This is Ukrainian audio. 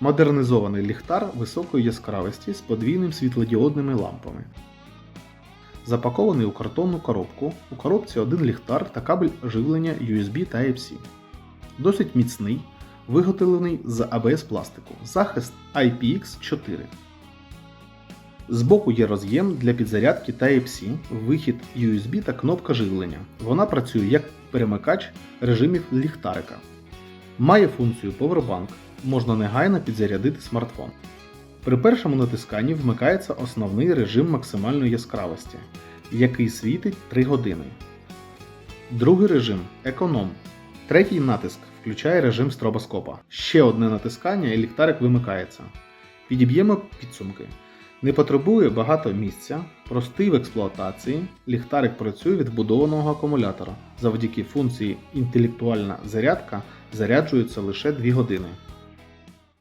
Модернізований ліхтар високої яскравості з подвійним світлодіодними лампами. Запакований у картонну коробку. У коробці один ліхтар та кабель живлення USB Type-C. Досить міцний, виготовлений з ABS пластику. Захист IPX4. Збоку є роз'єм для підзарядки Type-C, вихід USB та кнопка живлення. Вона працює як перемикач режимів ліхтарика. Має функцію Powerbank, можна негайно підзарядити смартфон. При першому натисканні вмикається основний режим максимальної яскравості, який світить 3 години. Другий режим економ. Третій натиск включає режим стробоскопа. Ще одне натискання і ліхтарик вимикається. Підіб'ємо підсумки. Не потребує багато місця, простий в експлуатації, ліхтарик працює від вбудованого акумулятора. Завдяки функції інтелектуальна зарядка заряджується лише 2 години.